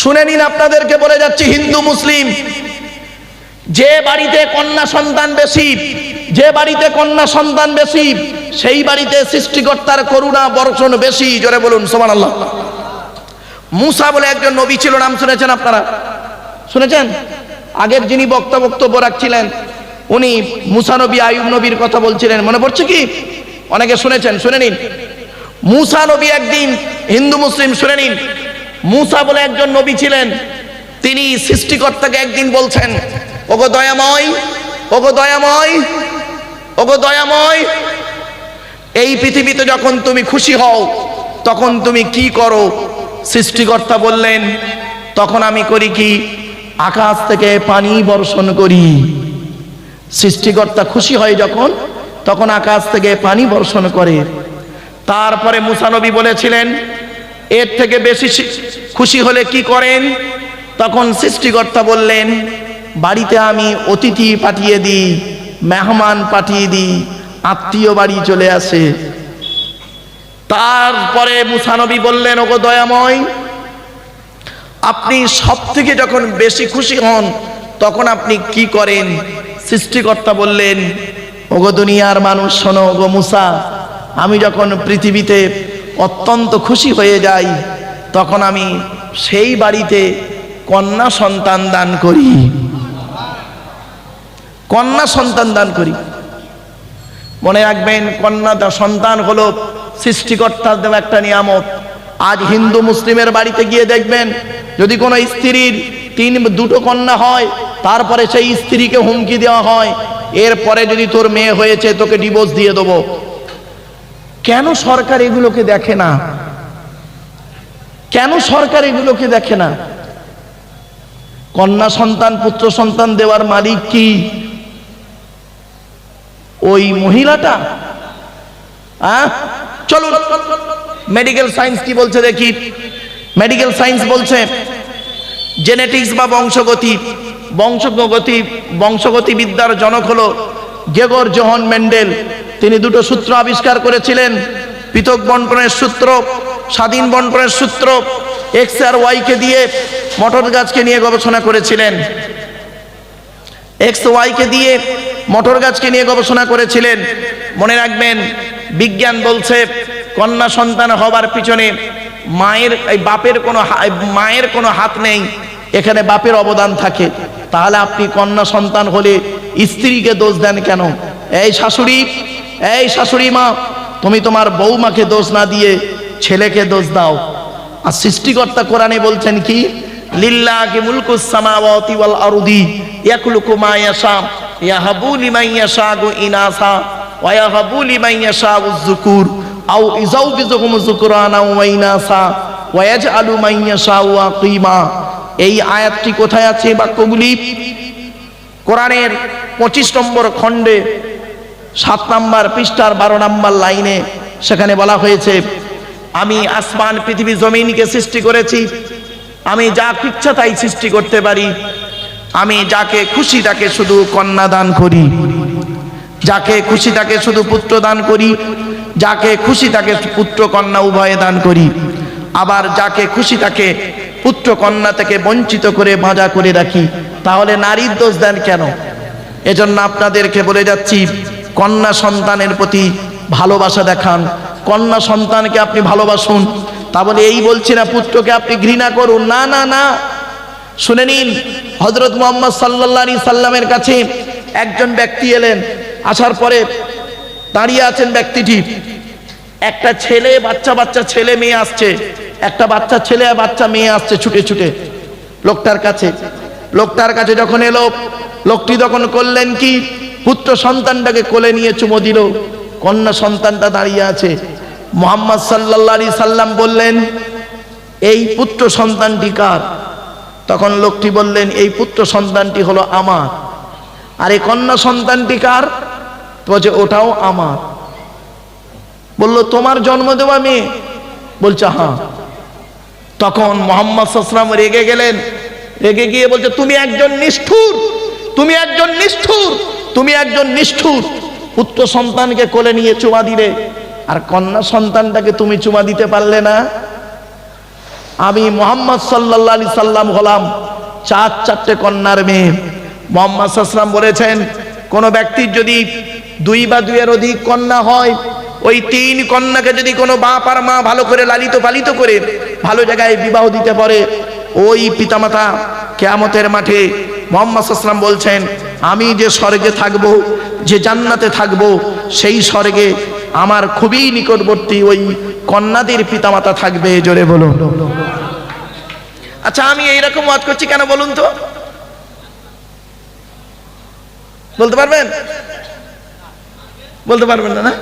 শুনে নিন, আপনাদেরকে বলে যাচ্ছি, হিন্দু, মুসলিম, যে বাড়িতে কন্যা সন্তান বেশি, যে বাড়িতে কন্যা সন্তান বেশি, সেই বাড়িতে সৃষ্টিকর্তার করুণা, বর্ষণ বেশি, জোরে বলুন সোমান আল্লাহ মুসা বলে একজন নবী ছিল, নাম শুনেছেন আপনারা? শুনেছেন? আগের যিনি বক্তা বক্তব্য রাখছিলেন, উনি মুসা নবী, আয়ুব নবীর কথা বলছিলেন, মনে পড়ছে কি? অনেকে শুনেছেন, শুনে নিন। মুসা নবী একদিন, হিন্দু, মুসলিম, শুনে নিন মুসা বলে একজন নবী ছিলেন। তিনি সৃষ্টিকর্তাকে একদিন বলছেন, ওগো দয়াময় ওগো দয়াময় ওগো দয়াময়, এই পৃথিবীতে যখন তুমি খুশি হও, তখন তুমি কি করো? সৃষ্টিকর্তা বললেন, তখন আমি করি কি? আকাশ থেকে পানি বর্ষণ করি। সৃষ্টিকর্তা খুশি হয় যখন, তখন আকাশ থেকে পানি বর্ষণ করে। তারপরে মুসানবী বলেছিলেন এর থেকে বেশি খুশি হলে কি করেন? তখন সৃষ্টিকর্তা বললেন, বাড়িতে আমি অতিথি পাঠিয়ে দিই, মেহমান পাঠিয়ে দিই, আত্মীয় বাড়ি চলে আসে। তারপরে মুসানবী বললেন, ওগো দয়াময়, আপনি সব থেকে যখন বেশি খুশি হন, তখন আপনি কি করেন? সৃষ্টিকর্তা বললেন, ওগো দুনিয়ার মানুষ শোনো, ওগো মুসা, আমি যখন পৃথিবীতে অত্যন্ত খুশি হয়ে যাই। তখন আমি সেই বাড়িতে কন্যা সন্তান দান করি। কন্যা সন্তান দান করি। মনে রাখবেন, কন্যা সন্তান হলো সৃষ্টিকর্তার দেওয়া একটা নিয়ামত। আজ হিন্দু মুসলিমের বাড়িতে গিয়ে দেখবেন, যদি কোনো স্ত্রীর তিন, দুটো কন্যা হয়, তারপরে সেই স্ত্রীকে হুমকি দেওয়া হয়। এরপরে যদি তোর মেয়ে হয়েছে, তোকে ডিভোর্স দিয়ে দেবো। কেন সরকার এগুলোকে দেখে না? কেন সরকার এগুলোকে দেখে না? কন্যা সন্তান, পুত্র সন্তান দেওয়ার মালিক কি? ওই মহিলাটা? চলুন মেডিকেল সায়েন্স কি বলছে দেখি। মেডিকেল সায়েন্স বলছে জেনেটিক্স বা বংশগতি। বংশগতি বংশগতি বিদ্যার জনক হলো গেগর জোহন মেন্ডেল। তিনি দুটো সূত্র আবিষ্কার করেছিলেন। পৃথক বন্টনের সূত্র, স্বাধীন বন্টনের সূত্র এক্স আর ওয়াইকে দিয়ে মটর গাছকে নিয়ে গবেষণা করেছিলেন। এক্স ওয়াইকে দিয়ে মটর গাছকে নিয়ে গবেষণা করেছিলেন। মনে রাখবেন, বিজ্ঞান বলছে, কন্যা সন্তান হবার পিছনে মায়ের, এই বাপের কোনো মায়ের কোনো হাত নেই, এখানে বাপের অবদান থাকে। তাহলে আপনি কন্যা সন্তান হলে স্ত্রীকে দোষ দেন কেন? এই শাশুড়ি এই শাশুড়ি মা, তুমি তোমার বৌমাকে দোষ না দিয়ে ছেলেকে দোষ দাও। আর সৃষ্টিকর্তা কোরআনে বলছেন কি? লিল্লাহি মুলকুস সামাওয়াতি ওয়াল আরদি ইয়াখলুকু মা ইয়াশা, ইয়াহাবু লিমান ইয়াশাউ ইনাসা, ওয়া ইয়াহাবু লিমান ইয়াশাউ যুকুর, আও ইজাউবিজুহুম যুকরানা ওয়া ইনাসা, ওয়া ইয়াজআলু মান ইয়াশাউ আকিমা। এই আয়াতটি কোথায় আছে বাক্যগুলি? কোরআনের পঁচিশ নম্বর খণ্ডে সাত নাম্বার পৃষ্ঠার বারো নাম্বার লাইনে সেখানে বলা হয়েছে, আমি আসমান, পৃথিবী, জমিনকে সৃষ্টি করেছি, আমি যা ইচ্ছা তাই সৃষ্টি করতে পারি, আমি যাকে খুশি তাকে শুধু কন্যা দান করি, যাকে খুশি তাকে শুধু পুত্র দান করি, যাকে খুশি তাকে পুত্র কন্যা উভয়ে দান করি, আবার যাকে খুশি তাকে পুত্র কন্যা থেকে বঞ্চিত করে ভাজা করে রাখি, তাহলে নারীর দোষ দেন কেন? এজন্য আপনাদেরকে বলে যাচ্ছি কন্যা সন্তানের প্রতি ভালোবাসা দেখান। কন্যা সন্তানকে আপনি ভালোবাসুন। তা বলে এই বলছি না, পুত্রকে আপনি ঘৃণা করুন। না না না। শুনে নিন হজরত মোহাম্মদ সাল্লাহ সাল্লামের কাছে একজন ব্যক্তি এলেন। আসার পরে দাঁড়িয়ে আছেন ব্যক্তিটি। একটা ছেলে, বাচ্চা বাচ্চা ছেলে মেয়ে আসছে। একটা বাচ্চা ছেলে আর বাচ্চা মেয়ে আসছে ছুটে ছুটে। লোকটার কাছে লোকটার কাছে যখন এলো, লোকটি তখন করলেন কি? পুত্র সন্তানটাকে কোলে নিয়ে চুমো দিল। কন্যা সন্তানটা দাঁড়িয়ে আছে। মোহাম্মদ সাল্লাহ সাল্লাম বললেন, এই পুত্র সন্তানটি কার? তখন লোকটি বললেন, এই পুত্র সন্তানটি হলো আমার। আর এই কন্যা সন্তানটি কার? বলছে, ওটাও আমার। বলল, তোমার জন্ম দেওয়া মেয়ে? বলছে হ্যাঁ। তখন মোহাম্মদ সাল্লাম রেগে গেলেন। রেগে গিয়ে বলছে, তুমি একজন নিষ্ঠুর, তুমি একজন নিষ্ঠুর। তুমি একজন নিষ্ঠুর, পুত্র সন্তানকে কোলে নিয়ে চুমা দিলে, আর কন্যা সন্তানটাকে তুমি চুমা দিতে পারলে না? আমি মোহাম্মদ সাল্লাহ আলি সাল্লাম হলাম চার চারটে কন্যার মেয়ে। মোহাম্মদ সাল্লাম বলেছেন, কোন ব্যক্তির যদি দুই বা দুইয়ের অধিক কন্যা হয়, ওই তিন কন্যাকে যদি কোনো বাপ আর মা ভালো করে লালিত পালিত করে ভালো জায়গায় বিবাহ দিতে পারে, ওই পিতামাতা কেয়ামতের মাঠে মোহাম্মদ সাল্লাম বলছেন আমি যে স্বর্গে থাকব, যে জান্নাতে থাকব, সেই স্বর্গে আমার খুবই নিকটবর্তী ওই কন্যাদের পিতামাতা থাকবে, জোরে বলুন। আচ্ছা আমি এইরকম ওয়াজ করছি কেন বলুন তো? বলতে পারবেন? বলতে পারবেন না না?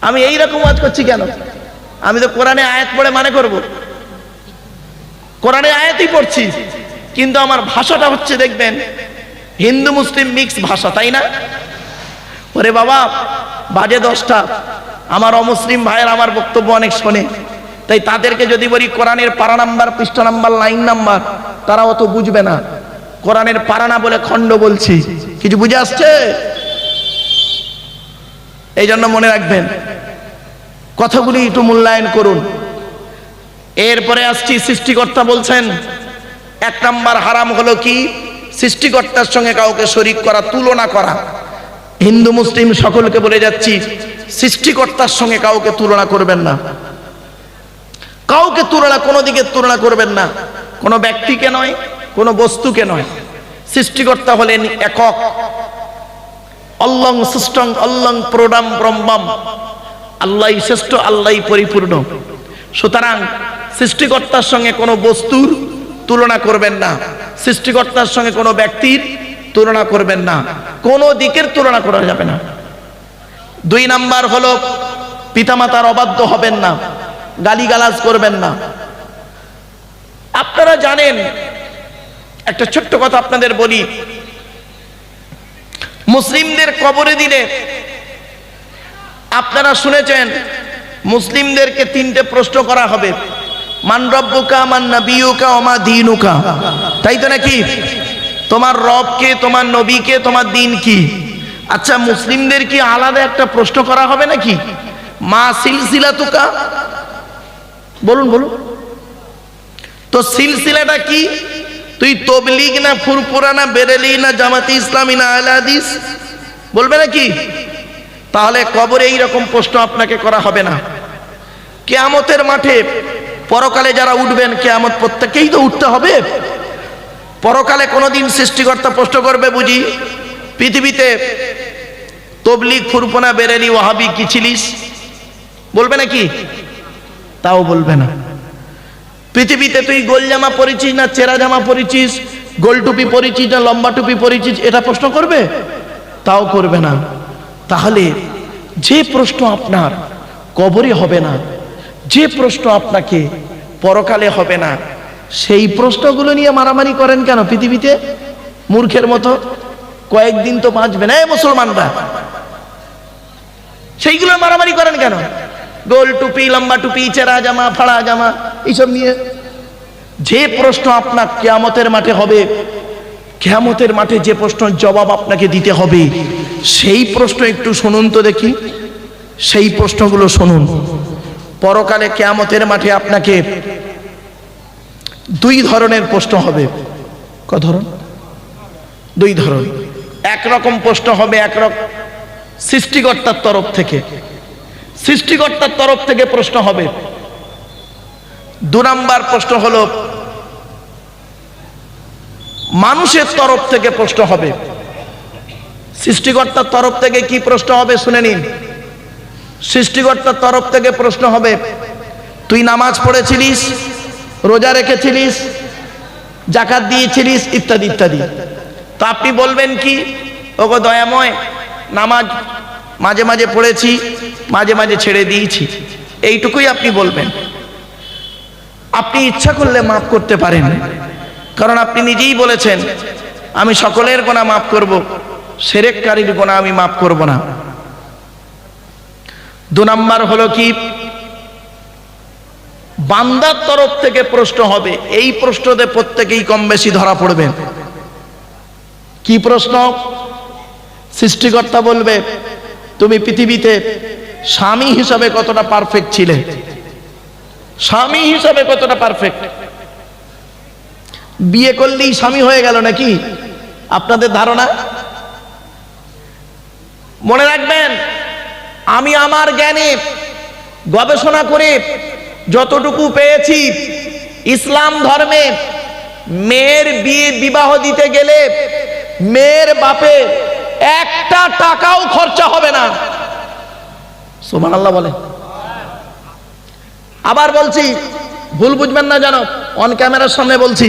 আমি এইরকম ওয়াজ করছি কেন? আমি তো কোরআনে আয়াত পড়ে মানে করব। কোরআনে আয়াতই পড়ছি, কিন্তু আমার ভাষাটা হচ্ছে, দেখবেন হিন্দু মুসলিম মিক্স ভাষা, তাই না? ওরে বাবা, বাজে দশটা। আমার অমুসলিম ভাইয়ের আমার বক্তব্য অনেক শোনে। তাই তাদেরকে যদি বলি, কোরআনের পারা নাম্বার, পৃষ্ঠা নাম্বার, লাইন নাম্বার, তারা অত বুঝবে না। কোরআনের পারা না বলে খণ্ড বলছি। কিছু বুঝে আসছে? এই জন্য মনে রাখবেন, কথাগুলি একটু মূল্যায়ন করুন। এরপরে আসছি, সৃষ্টিকর্তা বলছেন, এক নাম্বার হারাম হলো কি? সৃষ্টিকর্তার সঙ্গে কাউকে শরিক করা, তুলনা করা। হিন্দু, মুসলিম সকলকে বলে যাচ্ছি, সৃষ্টিকর্তার সঙ্গে কাউকে তুলনা করবেন না। কাউকে তুলনা, কোনো দিকে তুলনা করবেন না। কোনো ব্যক্তিকে নয়, কোনো বস্তুকে নয়। সৃষ্টিকর্তা হলেন একক। অল্লং সৃষ্টং, অল্লং প্রোডাম ব্রহ্মম। আল্লাহ শ্রেষ্ঠ আল্লাহ পরিপূর্ণ। সুতরাং সৃষ্টিকর্তার সঙ্গে কোনো বস্তুর তুলনা করবেন না। সৃষ্টিকর্তার সঙ্গে কোনো ব্যক্তির তুলনা করবেন না। কোনো দিকের তুলনা করা যাবে না। দুই নাম্বার হলো, পিতামাতার অবাধ্য হবেন না, গালিগালাজ করবেন না। আপনারা জানেন, একটা ছোট্ট কথা আপনাদের বলি। মুসলিমদের কবরে দিলে, আপনারা শুনেছেন, মুসলিমদেরকে তিনটে প্রশ্ন করা হবে। মান রব্বুকা, মান নবিয়ুকা ওমা দিনুকা। তাই তো নাকি? তোমার রবকে, তোমার নবীকে, তোমার দিন কি? আচ্ছা মুসলিমদের কি আলাদা একটা প্রশ্ন করা হবে নাকি? মা সিলসিলা তুকা বলুন বলুন। তো সিলসিলাটা কি? তুই তবলিগ না ফুরপুরা না বেরেলি না জামাতি ইসলামী না আহলে হাদিস? বলবে নাকি? তাহলে কবরে এই রকম প্রশ্ন আপনাকে করা হবে না। কেয়ামতের মাঠে পরকালে যারা উঠবেন, কেয়ামত প্রত্যেকেই তো উঠতে হবে। পরকালে কোনোদিন সৃষ্টিকর্তা প্রশ্ন করবে, বুঝি? পৃথিবীতে তবলিক ফুরপনা বেরেলি, ওয়াহাবি কি ছিলিস বলবে নাকি? তাও বলবে না। পৃথিবীতে তুই গোল জামা পরেছিস না চেরা জামা পরেছিস গোল টুপি পরেছিস না লম্বা টুপি পরেছিস এটা প্রশ্ন করবে? তাও করবে না। তাহলে যে প্রশ্ন আপনার কবরে হবে না। যে প্রশ্ন আপনাকে পরকালে হবে না, সেই প্রশ্নগুলো নিয়ে মারামারি করেন কেন পৃথিবীতে? মূর্খের মতো কয়েকদিন তো বাঁচবে না মুসলমানরা। সেইগুলো মারামারি করেন কেন? গোল টুপি, লম্বা টুপি, চেরা জামা, ফাড়া জামা, এইসব নিয়ে। যে প্রশ্ন আপনার কেয়ামতের মাঠে হবে, কেয়ামতের মাঠে যে প্রশ্নের জবাব আপনাকে দিতে হবে, সেই প্রশ্ন একটু শুনুন তো দেখি। সেই প্রশ্নগুলো শুনুন। পরকালে কেয়ামতের মাঠে আপনাকে দুই ধরনের প্রশ্ন হবে। ক ধরন? দুই ধরন। একরকম প্রশ্ন হবে একরকম সৃষ্টিকর্তার তরফ থেকে। সৃষ্টিকর্তার তরফ থেকে প্রশ্ন হবে। দু নাম্বার প্রশ্ন হল, মানুষের তরফ থেকে প্রশ্ন হবে। সৃষ্টিকর্তার তরফ থেকে কি প্রশ্ন হবে শুনে নিন। সৃষ্টিকর্তার তরফ থেকে প্রশ্ন হবে, তুই নামাজ পড়েছিলিস, রোজা রেখেছিলিস জাকাত দিয়েছিলিস, ইত্যাদি ইত্যাদি। তো আপনি বলবেন কি, ওগো দয়াময়, নামাজ মাঝে মাঝে পড়েছি, মাঝে মাঝে ছেড়ে দিয়েছি। এইটুকুই আপনি বলবেন। আপনি ইচ্ছা করলে মাফ করতে পারেন। কারণ আপনি নিজেই বলেছেন, আমি সকলের গোনা মাফ করব, সেরেককারীর গোনা আমি মাফ করব না। দু নাম্বার হলো কি? বান্দার তরফ থেকে প্রশ্ন হবে, এই প্রশ্নতে প্রত্যেকেই কম বেশি ধরা পড়বে। কি প্রশ্ন? সৃষ্টিকর্তা বলবে, তুমি পৃথিবীতে স্বামী হিসাবে কতটা পারফেক্ট ছিলে? স্বামী হিসাবে কতটা পারফেক্ট বিয়ে করলেই স্বামী হয়ে গেল নাকি? আপনাদের ধারণা? মনে রাখবেন আমি আমার জ্ঞানে গবেষণা করে যতটুকু পেয়েছি, ইসলাম ধর্মে মেয়ের বিয়ে বিবাহ দিতে গেলে মেয়ের বাপে একটা টাকাও খরচা হবে না। সোমান আল্লাহ বলে। আবার বলছি, ভুল বুঝবেন না জানো অন ক্যামেরার সামনে বলছি।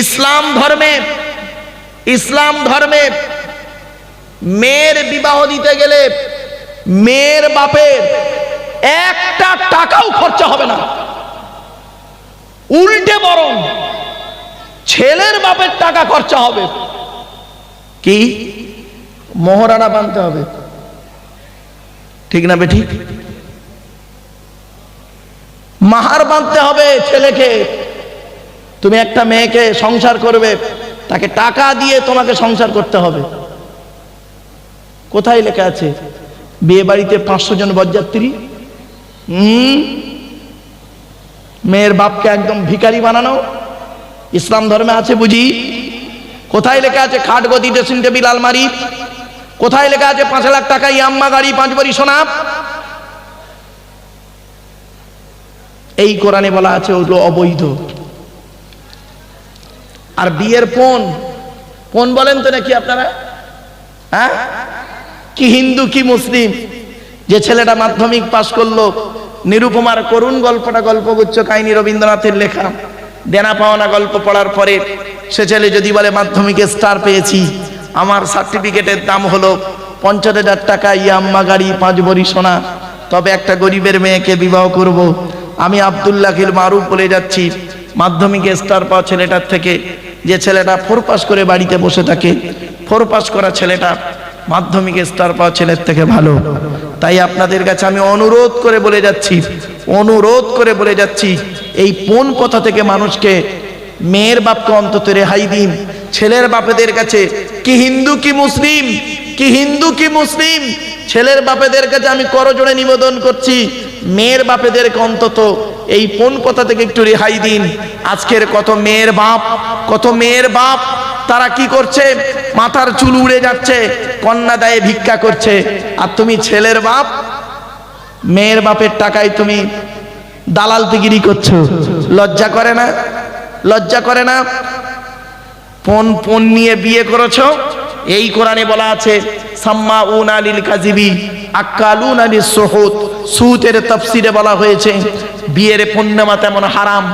ইসলাম ধর্মে ইসলাম ধর্মে মেয়ের বিবাহ দিতে গেলে মেয়ের বাপের একটা টাকাও খরচা হবে না। উল্টে বরং ছেলের বাপের টাকা খরচা হবে। কি? মোহরানা বানতে হবে। ঠিক না বেঠিক মাহার বাঁধতে হবে ছেলেকে। তুমি একটা মেয়েকে সংসার করবে, তাকে টাকা দিয়ে তোমাকে সংসার করতে হবে। কোথায় লেখা আছে? বিয়ে বাড়িতে পাঁচশো জন বরযাত্রী? মেয়ের বাপকে একদম ভিখারি বানানো? ইসলাম ধর্মে আছে বুঝি? কোথায় লেখা আছে, খাট গদি, ড্রেসিং টেবিল, আলমারি? কোথায় লেখা আছে, পাঁচ লাখ টাকা ইয়াম্মা গাড়ি, পাঁচ বাড়ি সোনা? এই কোরআনে বলা আছে, ওগুলো অবৈধ। আর বিয়ের পণ পণ বলেন তো নাকি আপনারা। হ্যাঁ? কি হিন্দু, কি মুসলিম? যে ছেলেটা মাধ্যমিক পাশ করল, নিরুপমার করুণ গল্পটা গল্পগুচ্ছ কাহিনী রবীন্দ্রনাথের লেখা। দেনা পাওনা গল্প পড়ার পরে সে ছেলে যদি বলে, মাধ্যমিকে স্টার পেয়েছি, আমার সার্টিফিকেটের দাম হলো পঞ্চাশ হাজার টাকা ইয়াম্মা গাড়ি, পাঁচ বড়ি সোনা। তবে একটা গরিবের মেয়েকে বিবাহ করব। আমি আবদুল্লাহিল মারুফ বলে যাচ্ছি, মাধ্যমিকে স্টার পাওয়া ছেলেটার থেকে। যে ছেলেটা ফোর পাস করে বাড়িতে বসে থাকে, ফোর পাস করা ছেলেটা মাধ্যমিকে স্টার পাওয়া ছেলের থেকে ভালো। তাই আপনাদের কাছে আমি অনুরোধ করে বলে যাচ্ছি, অনুরোধ করে বলে যাচ্ছি, এই কোন কথা থেকে মানুষকে মেয়ের বাপকে অন্তত রেহাই দিন। ছেলের বাপেদের কাছে, কি হিন্দু কি মুসলিম, কি হিন্দু কি মুসলিম, ছেলের বাপেদের কাছে আমি করজোড়ে নিবেদন করছি, মেয়ের বাপেদেরকে অন্তত এই কোন কথা থেকে একটু রেহাই দিন। আজকের কত মেয়ের বাপ, কত মেয়ের বাপ তারা কি করছে? মাথার চুল উড়ে যাচ্ছে, কন্যা দায়ে ভিক্ষা করছে। আর তুমি ছেলের বাপ, মেয়ের বাপের টাকায় তুমি দালাল তিগিরি করছ। লজ্জা করে না? লজ্জা করে না? পন পন নিয়ে বিয়ে করেছ? এই কোরআনে বলা আছে সাম্মা উন আলিল কাজিবি আক্কালুন আলিল সোহত সুতের তফসিরে বলা হয়েছে, বিয়ের পূর্ণিমা তেমন হারাম,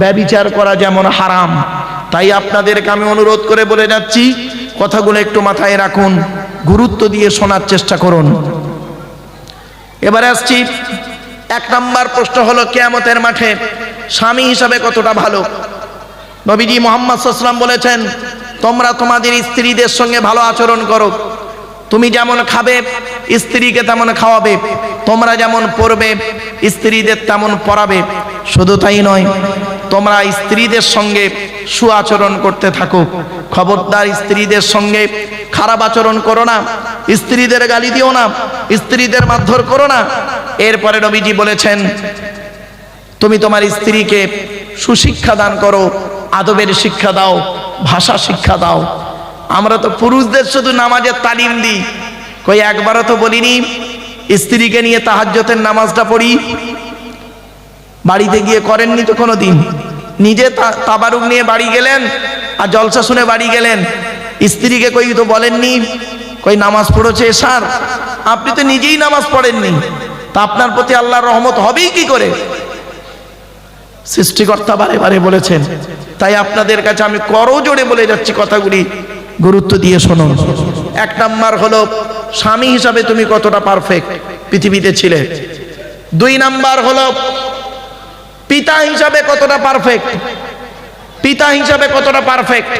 ব্যবিচার করা যেমন হারাম। তাই আপনাদেরকে আমি অনুরোধ করে বলে যাচ্ছি, কথাগুলো একটু মাথায় রাখুন, গুরুত্ব দিয়ে শোনার চেষ্টা করুন। এবারে আসছি, এক নম্বর প্রশ্ন হলো, কেয়ামতের মাঠে স্বামী হিসাবে কতটা ভালো? নবীজি মোহাম্মদ সাল্লাম বলেছেন, তোমরা তোমাদের স্ত্রীদের সঙ্গে ভালো আচরণ করো। তুমি যেমন খাবে, স্ত্রীকে তেমন খাওয়াবে। তোমরা যেমন পড়বে স্ত্রীদের তেমন পড়াবে শুধু তাই নয় তোমরা স্ত্রীদের সঙ্গে সুআচরণ করতে থাকো। খবরদার স্ত্রীদের সঙ্গে খারাপ আচরণ করো না। স্ত্রীদের গালি দিও না। স্ত্রীদের মারধর করো না। এরপরে নবীজি বলেছেন, তুমি তোমার স্ত্রীকে সুশিক্ষা দান করো, আদবের শিক্ষা দাও, ভাষা শিক্ষা দাও। আমরা তো পুরুষদের শুধু নামাজের তালিম দিই। কই একবারও তো বলিনি, স্ত্রীকে নিয়ে তাহাজ্যতের নামাজটা পড়ি? বাড়িতে গিয়ে করেননি তো কোনো দিন নিজে তাবারুক নিয়ে বাড়ি গেলেন আর জলসা শুনে বাড়ি গেলেন। স্ত্রীকে কই তো বলেননি? কই, নামাজ পড়েছে সার আপনি তো নিজেই নামাজ পড়েননি। তা আপনার প্রতি আল্লাহর রহমত হবেই কি করে? সৃষ্টিকর্তা বারে বারে বলেছেন, তাই আপনাদের কাছে আমি করজোড়ে বলে যাচ্ছি কথাগুলি। গুরুত্ব দিয়ে শোনো এক নাম্বার হলো, স্বামী হিসাবে তুমি কতটা পারফেক্ট পৃথিবীতে ছিলে। দুই নাম্বার হলো পিতা হিসাবে কতটা পারফেক্ট পিতা হিসাবে কতটা পারফেক্ট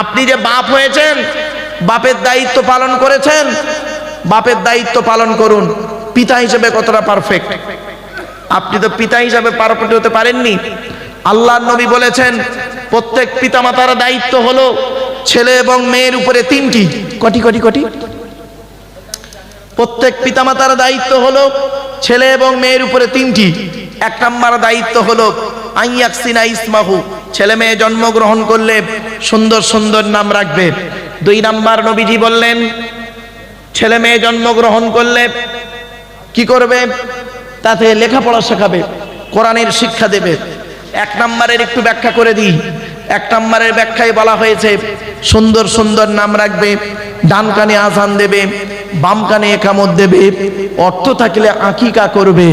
আপনি যে বাপ হয়েছেন, বাপের দায়িত্ব পালন করেছেন, বাপের দায়িত্ব পালন করুন। পিতা হিসেবে কতটা পারফেক্ট আপনি তো পিতা হিসাবে পারফেক্ট হতে পারেননি। আল্লাহ নবী বলেছেন, প্রত্যেক পিতামাতার দায়িত্ব হলো ছেলে এবং মেয়ের উপরে তিনটি। কটি কটি কটি? প্রত্যেক পিতামাতার দায়িত্ব হলো ছেলে এবং মেয়ের উপরে তিনটি। এক নাম্বার দায়িত্ব হলো আইয়াকসিনা ইসমাহু। ছেলে মেয়ে জন্মগ্রহণ করলে সুন্দর সুন্দর নাম রাখবে। দুই নাম্বার নবীজি বললেন, ছেলে মেয়ে জন্মগ্রহণ করলে কি করবে? তাতে লেখাপড়া শেখাবে, কোরআনের শিক্ষা দেবে। এক নম্বরের একটু ব্যাখ্যা করে দিই। এক নম্বরের ব্যাখ্যায় বলা হয়েছে, সুন্দর সুন্দর নাম রাখবে, ডান কানে আজান দেবে বাম কানে একামত দেবে, অর্থ থাকলে আকিকা করবে।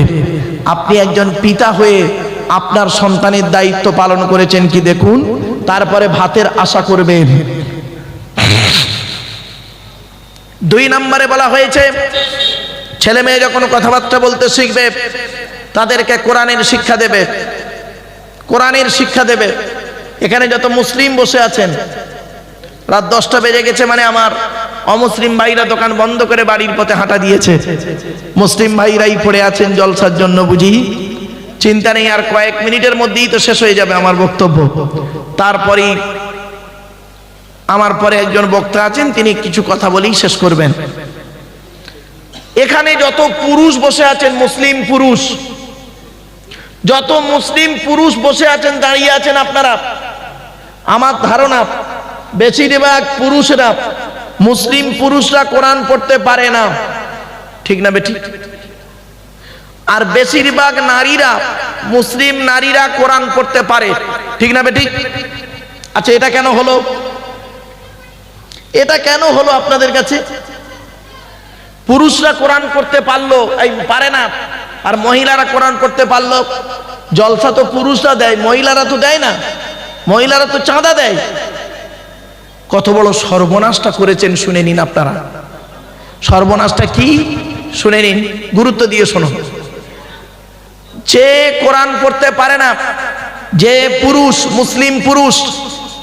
আপনি একজন পিতা হয়ে আপনার সন্তানের দায়িত্ব পালন করেছেন কি দেখুন? তারপরে ভাতের আশা করবে। দুই নম্বরে বলা হয়েছে, ছেলে মেয়ে যখন কথাবার্তা বলতে শিখবে, তাদেরকে কোরআনের শিক্ষা দেবে। কোরআনের শিক্ষা দেবে। এখানে যত মুসলিম বসে আছেন রাত দশটা বেজে গেছে মানে আমার অমুসলিম ভাইরা দোকান বন্ধ করে বাড়ির পথে হাঁটা দিয়েছে। মুসলিম ভাইরাই পড়ে আছেন জলসার জন্য বুঝি। চিন্তা নেই আর কয়েক মিনিটের মধ্যেই তো শেষ হয়ে যাবে আমার বক্তব্য। তারপরেই আমার পরে একজন বক্তা আছেন, তিনি কিছু কথা বলেই শেষ করবেন। এখানে যত পুরুষ বসে আছেন, মুসলিম পুরুষ, যত মুসলিম পুরুষ বসে আছেন, দাঁড়িয়ে আছেন আপনারা, আমার ধারণা বেশিরভাগ পুরুষরা মুসলিম পুরুষরা কোরআন পড়তে পারে না। ঠিক না বেঠিক? আর বেশিরভাগ নারীরা মুসলিম নারীরা কোরআন পড়তে পারে। ঠিক না বেঠিক? আচ্ছা এটা কেন হলো? এটা কেন হলো আপনাদের কাছে? পুরুষরা কোরআন করতে পারল, এই পারে না। আর মহিলারা কোরআন করতে পারল। জলসা তো পুরুষরা দেয়, মহিলারা তো দেয় না। মহিলারা তো চাঁদা দেয়। কত বড় সর্বনাশটা করেছেন শুনে নিন আপনারা। সর্বনাশটা কি? শুনে নিন, গুরুত্ব দিয়ে শোনো। যে কোরআন পড়তে পারে না, যে পুরুষ মুসলিম পুরুষ,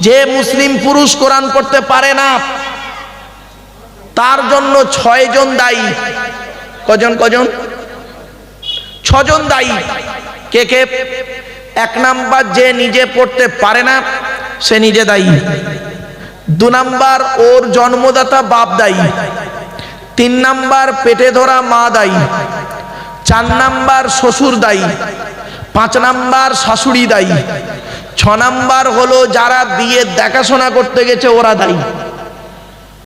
যে মুসলিম পুরুষ কোরআন পড়তে পারে না, তার জন্য ছয়জন দায়ী। কজন কজন? ছজন দায়ী। কে কে? এক নাম্বার যে নিজে পড়তে পারে না, সে নিজে দায়ী। দু নাম্বার, ওর জন্মদাতা বাপ দায়ী। তিন নাম্বার, পেটে ধরা মা দায়ী। চার নাম্বার, শ্বশুর দায়ী। পাঁচ নাম্বার, শাশুড়ি দায়ী। ছ নাম্বার হলো, যারা বিয়ে দেখাশোনা করতে গেছে, ওরা দায়ী।